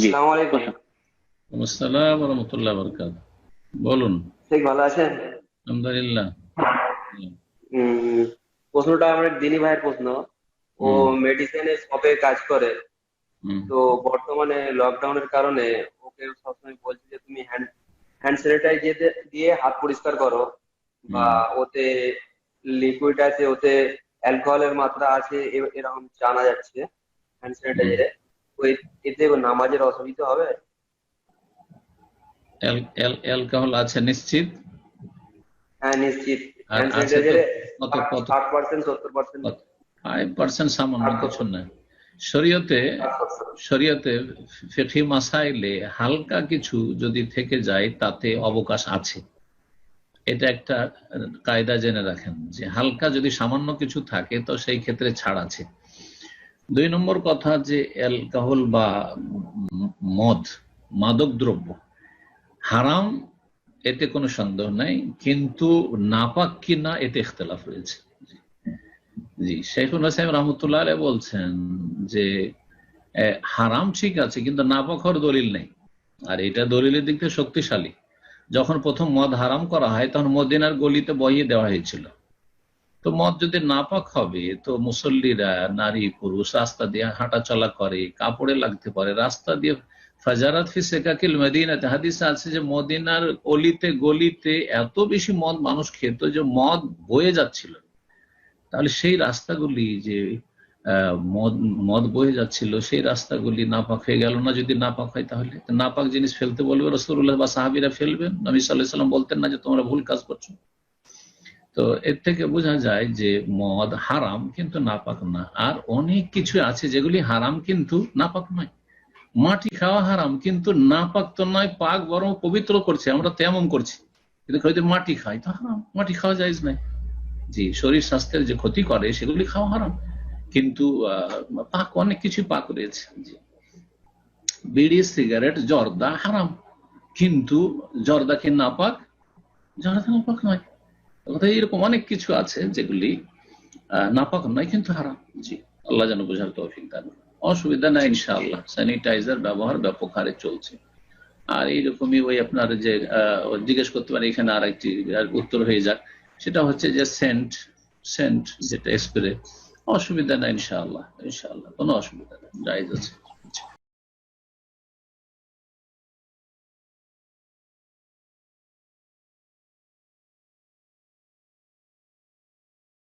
জি। আসসালামু আলাইকুম আসসালাম রহমতুল্লাহ বরকাত বলুন। ঠিক ভালো আছেন? আলহামদুলিল্লাহ। প্রশ্নটা আমার দিনী ভাইয়ের প্রশ্ন। ও মেডিসিনের শপে কাজ করে। তো বর্তমানে লকডাউনের কারণে ওকে সবসময় বলছি যে তুমি হ্যান্ড হ্যান্ড স্যানিটাইজার দিয়ে হাত পরিষ্কার করো বা ওতে লিকুইড আছে ওতে অ্যালকোহলের মাত্রা আছে এরকম জানা যাচ্ছে হ্যান্ড স্যানিটাইজারে এতে নামাজের অসুবিধা হবে? অ্যাল- অ্যাল- অ্যালকোহল আছে নিশ্চিত? হ্যাঁ নিশ্চিত। শরীয়তে শরীয়তে মাসাইলে হালকা কিছু যদি থেকে যায় তাতে অবকাশ আছে। এটা একটা কায়দা জেনে রাখেন যে হালকা যদি সামান্য কিছু থাকে তো সেই ক্ষেত্রে ছাড় আছে। দুই নম্বর কথা যে অ্যালকোহল বা মদ, মাদক দ্রব্য, হারাম, এতে কোনো সন্দেহ নাই, কিন্তু নাপাক কিনা এতে ইখতলাফ রয়েছে। জি, শেখুল হাসান রহমতুল্লাহ বলছেন যে হারাম ঠিক আছে, কিন্তু নাপাক হওয়ার দলিল নেই। আর এটা দলিলের দিক থেকে শক্তিশালী। যখন প্রথম মদ হারাম করা হয়, তখন মদিনার গলিতে বইয়ে দেওয়া হয়েছিল। তো মদ যদি নাপাক হবে, তো মুসল্লিরা, নারী, পুরুষ রাস্তা দিয়ে হাঁটা চলা করে, কাপড়ে লাগতে পারে। রাস্তা দিয়ে ফাজারাত ফি সেকাকিল মদিনাতে আছে যে, মদিনার অলিতে, গলিতে এত বেশি মদ মানুষ খেত যে মদ বয়ে যাচ্ছিল। তাহলে সেই রাস্তাগুলি যে মদ মদ বয়ে যাচ্ছিল, সেই রাস্তাগুলি নাপাক হয়ে গেল না? যদি নাপাক হয় তাহলে? নাপাক জিনিস ফেলতে বলবে রসুল্লাহ বা সাহাবিরা ফেলবেন? নবী সাল্লাহ সাল্লাম বলতেন না যে তোমরা ভুল কাজ করছ। তো এর থেকে বোঝা যায় যে মদ হারাম কিন্তু নাপাক না। আর অনেক কিছু আছে যেগুলি হারাম কিন্তু নাপাক নয়। মাটি খাওয়া হারাম কিন্তু নাপাক তো নয়, পাক বরং পবিত্র করছে, আমরা তেমন করছি। কিন্তু মাটি খাই তো হারাম, মাটি খাওয়া যায় নাই জি, শরীর স্বাস্থ্যের যে ক্ষতি করে সেগুলি খাওয়া হারাম। কিন্তু পাক অনেক কিছু পাক রয়েছে। জি। বিড়ি, সিগারেট, জর্দা হারাম। কিন্তু জর্দা কি নাপাক? জর্দা নাপাক নয়। অর্থাৎ এরকম অনেক কিছু আছে যেগুলি নাপাক নয়, কিন্তু হারাম। জি, আল্লাহ যেন বোঝার তৌফিক দান অসুবিধা নাই, ইনশাআল্লাহ। স্যানিটাইজার ব্যবহার ব্যাপক হারে চলছে। আর এইরকমই ওই আপনার যে জিজ্ঞেস করতে পারে এখানে আর একটি উত্তর হয়ে যাক। সেটা হচ্ছে যে সেন্ট সেন্ট যেটা স্প্রে অসুবিধা নাই, ইনশাআল্লাহ ইনশাআল্লাহ, কোনো অসুবিধা নেই, জায়েজ আছে।